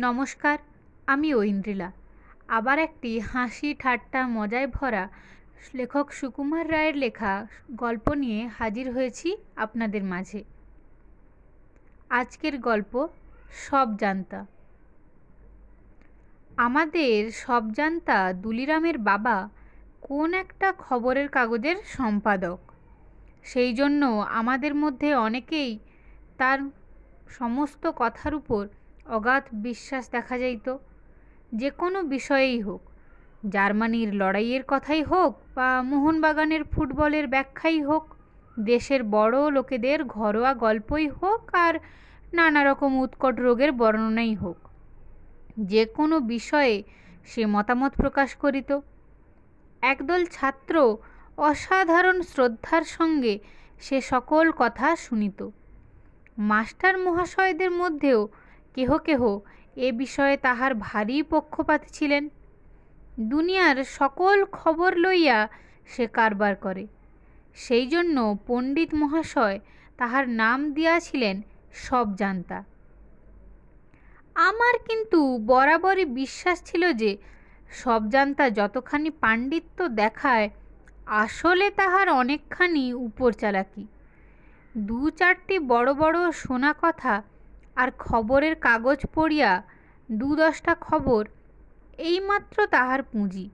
নমস্কার, আমি ঐন্দ্রিলা। আবার একটি হাসি ঠাট্টা মজায় ভরা লেখক সুকুমার রায়ের লেখা গল্প নিয়ে হাজির হয়েছি আপনাদের মাঝে। আজকের গল্প সব জানতা আমাদের সব জানতা দুলিরামের বাবা কোন একটা খবরের কাগজের সম্পাদক। সেই জন্য আমাদের মধ্যে অনেকেই তার সমস্ত কথার উপর অগাধ বিশ্বাস দেখা যাইত। যে কোনো বিষয়েই হোক, জার্মানির লড়াইয়ের কথাই হোক বা মোহনবাগানের ফুটবলের ব্যাখ্যাই হোক, দেশের বড় লোকেদের ঘরোয়া গল্পই হোক আর নানা রকম উৎকট রোগের বর্ণনাই হোক, যে কোনো বিষয়ে সে মতামত প্রকাশ করিত। একদল ছাত্র অসাধারণ শ্রদ্ধার সঙ্গে সে সকল কথা শুনিত। মাস্টার মহাশয়দের মধ্যেও কেহ কেহ এ বিষয়ে তাহার ভারী পক্ষপাত ছিলেন। দুনিয়ার সকল খবর লইয়া সে কারবার করে। সেই জন্য পণ্ডিত মহাশয় তাহার নাম দিয়াছিলেন সব জানতা আমার কিন্তু বরাবরই বিশ্বাস ছিল যে সব জানতা যতখানি পাণ্ডিত্য দেখায়, আসলে তাহার অনেকখানি উপর চালাকি দু চারটি বড় বড় শোনা কথা আর খবরের কাগজ পড়িয়া দু দশটা খবর, এইমাত্র তাহার পুঁজি।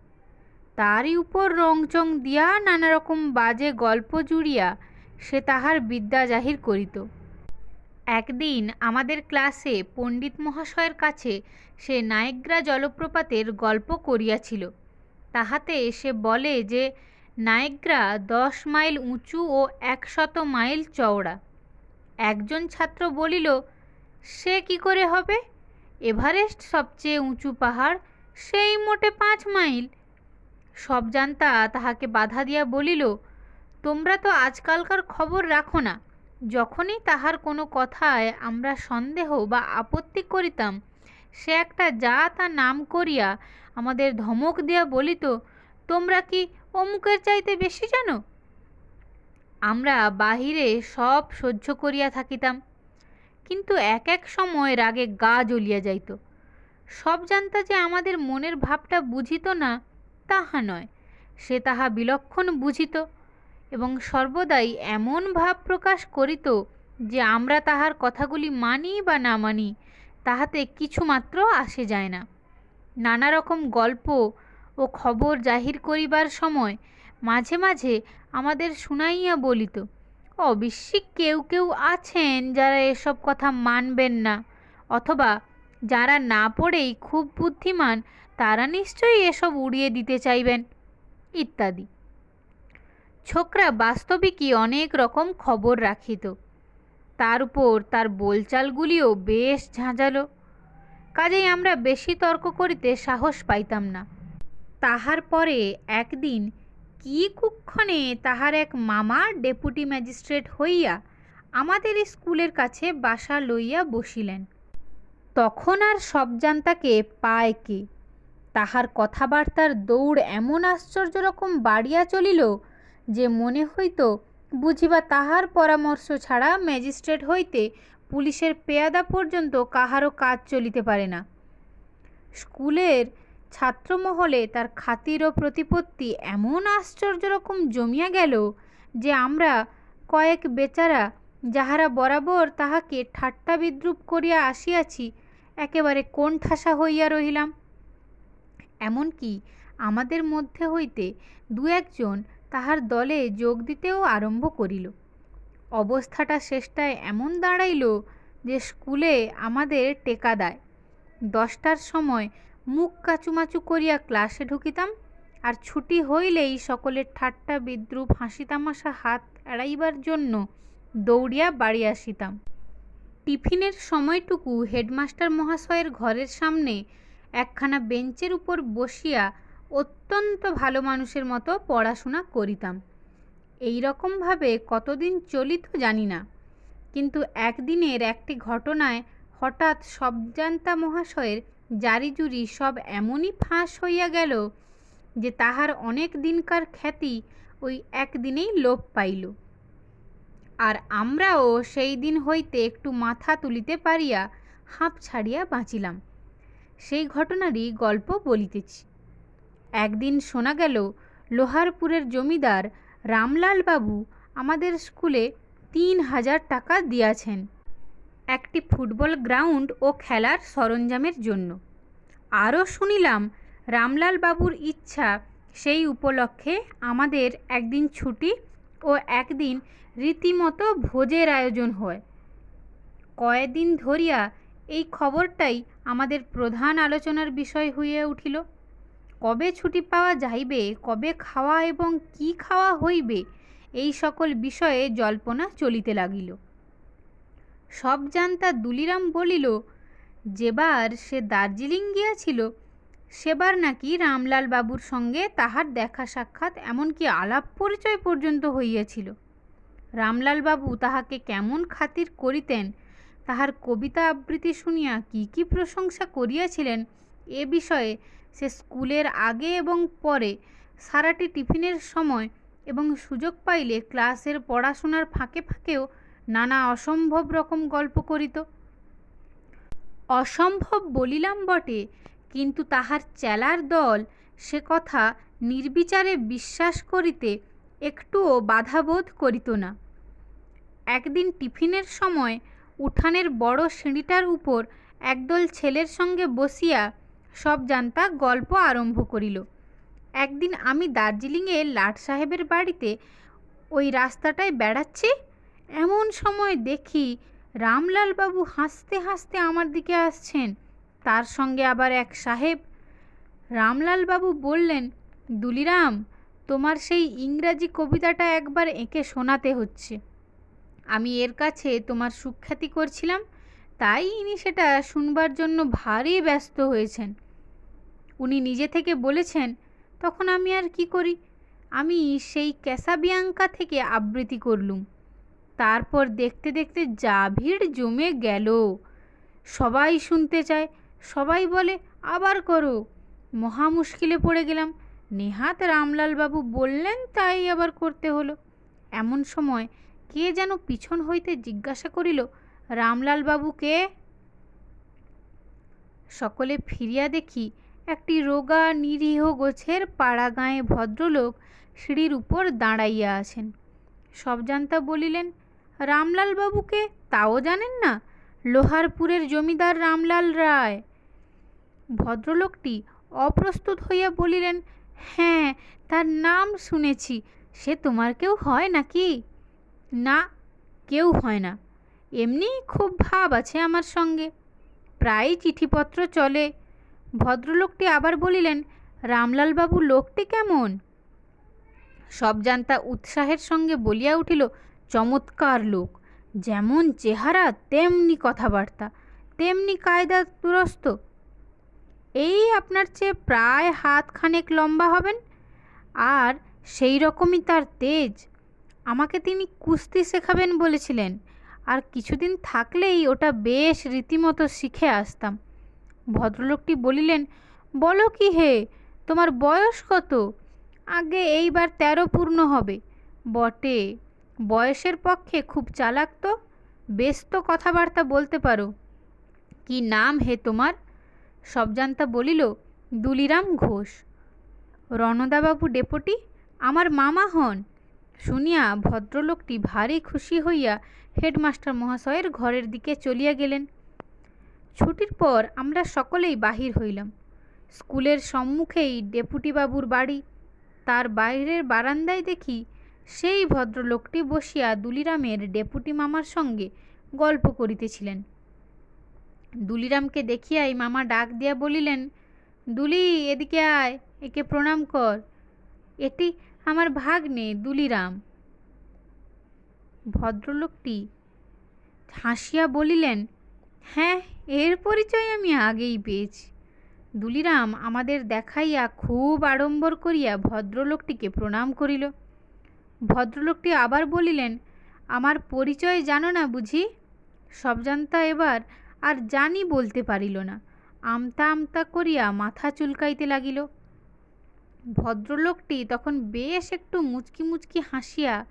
তারই উপর রংচং দিয়া নানা রকম বাজে গল্প জুড়িয়া সে তাহার বিদ্যা জাহির করিত। একদিন আমাদের ক্লাসে পণ্ডিত মহাশয়ের কাছে সে নায়গ্রা জলপ্রপাতের গল্প করিয়াছিল। তাহাতে সে বলে যে নায়গ্রা দশ মাইল উঁচু ও একশত মাইল চওড়া। একজন ছাত্র বলিল সে কি করে হবে? এভারেস্ট সবচেয়ে উঁচু পাহাড়, সেই মোটে পাঁচ মাইল। সব জানতা তাহাকে বাধা দিয়া বলিল, তোমরা তো আজকালকার খবর রাখো না। যখনই তাহার কোনো কথায় আমরা সন্দেহ বা আপত্তি করিতাম, সে একটা যা তা নাম করিয়া আমাদের ধমক দিয়া বলিত, তোমরা কি অমুকের চাইতে বেশি জানো? আমরা বাহিরে সব সহ্য করিয়া থাকিতাম। কিন্তু এক এক সময় রাগে গা জ্বলিয়া যাইত। সব জানতা যে আমাদের মনের ভাবটা বুঝিত না, তাহা নয়। সে তাহা বিলক্ষণ বুঝিত এবং সর্বদাই এমন ভাব প্রকাশ করিত যে আমরা তাহার কথাগুলি মানি বা না মানি, তাহাতে কিছুমাত্র আসে যায় না। নানা রকম গল্প ও খবর জাহির করিবার সময় মাঝে মাঝে আমাদের শুনাইয়া বলিত অবশ্যই কেউ কেউ আছেন যারা এসব কথা মানবেন না। অথবা যারা না পড়েই খুব বুদ্ধিমান, তারা নিশ্চয়ই এসব উড়িয়ে দিতে চাইবেন, ইত্যাদি। ছোকরা বাস্তবিকই অনেক রকম খবর রাখিত। তার উপর তার বোলচালগুলিও বেশ ঝাঁঝালো। কাজেই আমরা বেশি তর্ক করিতে সাহস পাইতাম না। তাহার পরে একদিন কি কুক্ষণে তাহার এক মামা ডেপুটি ম্যাজিস্ট্রেট হইয়া আমাদের স্কুলের কাছে বাসা লইয়া বসিলেন। তখন আর সব জানতাকে পায় কে? তাহার কথাবার্তার দৌড় এমন আশ্চর্য রকম বাড়িয়া চলিল যে মনে হইত বুঝিবা তাহার পরামর্শ ছাড়া ম্যাজিস্ট্রেট হইতে পুলিশের পেয়াদা পর্যন্ত কাহারও কাজ চলিতে পারে না। স্কুলের ছাত্রমহলে তার খাতির ও প্রতিপত্তি এমন আশ্চর্য রকম জমিয়া গেল যে আমরা কয়েক বেচারা যাহারা বরাবর তাহাকে ঠাট্টা বিদ্রুপ করিয়া আসিয়াছি, একেবারে কোন ঠাসা হইয়া রহিলাম। এমনকি আমাদের মধ্যে হইতে দু একজন তাহার দলে যোগ দিতেও আরম্ভ করিল। অবস্থাটা শেষটায় এমন দাঁড়াইল যে স্কুলে আমাদের টেকা দেয়। দশটার সময় মুখ কাচুমাচু করিয়া ক্লাসে ঢুকিতাম, আর ছুটি হইলেই সকলের ঠাট্টা বিদ্রুপ হাসি তামাশা হাত এড়াইবার জন্য দৌড়িয়া বাড়ি আসিতাম। টিফিনের সময়টুকু হেডমাস্টার মহাশয়ের ঘরের সামনে একখানা বেঞ্চের উপর বসিয়া অত্যন্ত ভালো মানুষের মতো পড়াশোনা করিতাম। এই রকমভাবে কতদিন চলিত জানি না, কিন্তু একদিনের একটি ঘটনায় হঠাৎ সবজান্তা মহাশয়ের জারিজুরি সব এমনই ফাঁস হইয়া গেল যে তাহার অনেক দিনকার খ্যাতি ওই একদিনেই লোপ পাইল। আর আমরাও সেই দিন হইতে একটু মাথা তুলিতে পারিয়া হাঁপ ছাড়িয়া বাঁচিলাম। সেই ঘটনারই গল্প বলিতেছি। একদিন শোনা গেল, লোহারপুরের জমিদার রামলাল বাবু আমাদের স্কুলে তিন হাজার টাকা দিয়াছেন। একটি ফুটবল গ্রাউন্ড ও খেলার সরঞ্জামের জন্য। আরও শুনিলাম, রামলাল বাবুর ইচ্ছা সেই উপলক্ষে আমাদের একদিন ছুটি ও একদিন রীতিমতো ভোজের আয়োজন হয়। কয়েকদিন ধরিয়া এই খবরটাই আমাদের প্রধান আলোচনার বিষয় হইয়া উঠিল। কবে ছুটি পাওয়া যাইবে, কবে খাওয়া এবং কি খাওয়া হইবে, এই সকল বিষয়ে জল্পনা চলিতে লাগিল। সব জানতা দুলিরাম বলিল, যেবার সে দার্জিলিং গিয়াছিল, সেবার নাকি রামলাল বাবুর সঙ্গে তাহার দেখা সাক্ষাৎ এমনকি আলাপ পরিচয় পর্যন্ত হইয়াছিল। রামলাল বাবু তাহাকে কেমন খাতির করিতেন, তাহার কবিতা আবৃত্তি শুনিয়া কি কি প্রশংসা করিয়াছিলেন, এ বিষয়ে সে স্কুলের আগে এবং পরে সারাটি টিফিনের সময় এবং সুযোগ পাইলে ক্লাসের পড়াশোনার ফাঁকে ফাঁকেও নানা অসম্ভব রকম গল্প করিত। অসম্ভব বলিলাম বটে, কিন্তু তাহার চেলার দল সে কথা নির্বিচারে বিশ্বাস করিতে একটুও বাধাবোধ করিত না। একদিন টিফিনের সময় উঠানের বড় সিঁড়িটার উপর একদল ছেলের সঙ্গে বসিয়া সব জানতা গল্প আরম্ভ করিল। একদিন আমি দার্জিলিংয়ে লাট সাহেবের বাড়িতে ওই রাস্তাটায় বেড়াচ্ছি? এমন সময় দেখি রামলাল বাবু হাসতে হাসতে আমার দিকে আসছেন। তার সঙ্গে আবার এক সাহেব। রামলাল বাবু বললেন, দুলিরাম, তোমার সেই ইংরাজি কবিতাটা একবার এঁকে শোনাতে হচ্ছে। আমি এর কাছে তোমার সুখ্যাতি করছিলাম, তাই ইনি সেটা শুনবার জন্য ভারী ব্যস্ত হয়েছেন। উনি নিজে থেকে বলেছেন, তখন আমি আর কি করি? আমি সেই ক্যাসাবিয়াঙ্কা থেকে আবৃত্তি করলুম। তারপর দেখতে দেখতে যা ভিড় জমে গেল। সবাই শুনতে চায়, সবাই বলে, আবার করো। মহা মুশকিলে পড়ে গেলাম। নেহাত রামলালবাবু বললেন, তাই আবার করতে হলো। এমন সময় কে যেন পিছন হইতে জিজ্ঞাসা করিল রামলালবাবু কে সকলে ফিরিয়া দেখি, একটি রোগা নিরীহ গোছের পাড়া গাঁয়ে ভদ্রলোক সিঁড়ির উপর দাঁড়াইয়া আছেন। সব জানতা বলিলেন রামলাল বাবুকে তাও জানেন না? লোহারপুরের জমিদার রামলাল রায়। ভদ্রলোকটি অপ্রস্তুত হইয়া বলিলেন হ্যাঁ তার নাম শুনেছি। সে তোমার কেউ হয় নাকি? না, কেউ হয় না। এমনি খুব ভাব আছে আমার সঙ্গে। প্রায়ই চিঠিপত্র চলে। ভদ্রলোকটি আবার বলিলেন, রামলালবাবু লোকটি কেমন? সব জানতা উৎসাহের সঙ্গে বলিয়া উঠিল চমৎকার লোক। যেমন চেহারা, তেমনি কথাবার্তা, তেমনি কায়দা দুরস্ত। এই আপনার চেয়ে প্রায় হাত খানেক লম্বা হবেন। আর সেই রকমই তার তেজ। আমাকে তিনি কুস্তি শেখাবেন বলেছিলেন। আর কিছুদিন থাকলেই ওটা বেশ রীতিমতো শিখে আসতাম। ভদ্রলোকটি বলিলেন, বলো কি হে, তোমার বয়স কত? আগে এইবার তেরো পূর্ণ হবে। বটে। বয়সের পক্ষে খুব চালাক তো বেশ তো কথাবার্তা বলতে পারো। কি নাম হে তোমার? সবজান্তা বলিল, দুলিরাম ঘোষ। রণদাবাবু ডেপুটি, আমার মামা হন। শুনিয়া ভদ্রলোকটি ভারী খুশি হইয়া হেডমাস্টার মহাশয়ের ঘরের দিকে চলিয়া গেলেন। ছুটির পর আমরা সকলেই বাহির হইলাম। স্কুলের সম্মুখেই ডেপুটিবাবুর বাড়ি। তার বাইরের বারান্দায় দেখি সেই ভদ্রলোকটি বসিয়া দুলিরামের ডেপুটি মামার সঙ্গে গল্প করিতেছিলেন। দুলিরামকে দেখিয়াই মামা ডাক দিয়া বলিলেন, দুলি, এদিকে আয়, একে প্রণাম কর। এটি আমার ভাগ্নে, দুলিরাম। ভদ্রলোকটি হাসিয়া বলিলেন হ্যাঁ এর পরিচয় আমি আগেই পেয়েছি। দুলিরাম আমাদের দেখাইয়া খুব আড়ম্বর করিয়া ভদ্রলোকটিকে প্রণাম করিল। ভদ্রলোকটি আবার বলিলেন, আমার পরিচয় জানো না বুঝি? সব জানতা এবার আর জানি বলতে পারিল না। আমতা আমতা করিয়া মাথা চুলকাইতে লাগিল। ভদ্রলোকটি তখন বেশ একটু মুচকি মুচকি হাসিয়া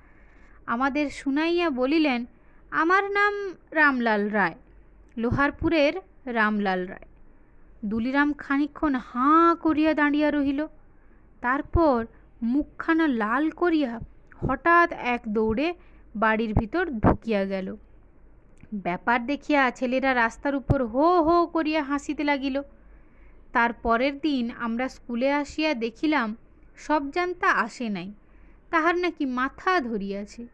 আমাদের শুনাইয়া বলিলেন, আমার নাম রামলাল রায়, লোহারপুরের রামলাল রায়। দুলিরাম খানিক্ষণ হাঁ করিয়া দাঁড়িয়া রহিল। তারপর মুখখানা লাল করিয়া হঠাৎ এক দৌড়ে বাড়ির ভিতর ঢুকিয়া গেল। ব্যাপার দেখিয়া ছেলেরা রাস্তার উপর হো হো করিয়া হাসিতে লাগিল। তার পরের দিন আমরা স্কুলে আসিয়া দেখিলাম, সব জানতা আসে নাই। তাহার নাকি মাথা ধরিয়াছে।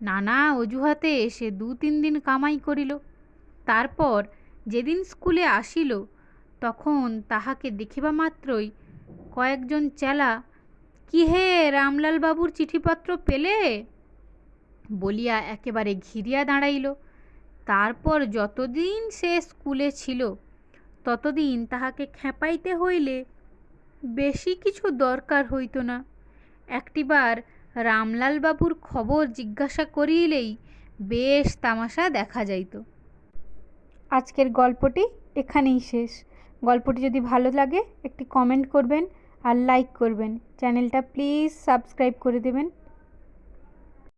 নানা অজুহাতে এসে দু, তিন দিন কামাই করিল। তারপর যেদিন স্কুলে আসিল, তখন তাহাকে দেখিবা মাত্রই কয়েকজন চেলা কি হে রামলাল বাবুর চিঠিপত্র পেলে? বলিয়া একেবারে ঘিরিয়া দাঁড়াইল। তারপর যতদিন সে স্কুলে ছিল, ততদিন তাহাকে খেপাইতে হইলে বেশি কিছু দরকার হইত না। একটিবার রামলাল বাবুর খবর জিজ্ঞাসা করিলেই বেশ তামাশা দেখা যাইত। আজকের গল্পটি এখানেই শেষ। গল্পটি যদি ভালো লাগে, একটি কমেন্ট করবেন। আর লাইক করবেন। চ্যানেলটা প্লিজ সাবস্ক্রাইব করে দেবেন।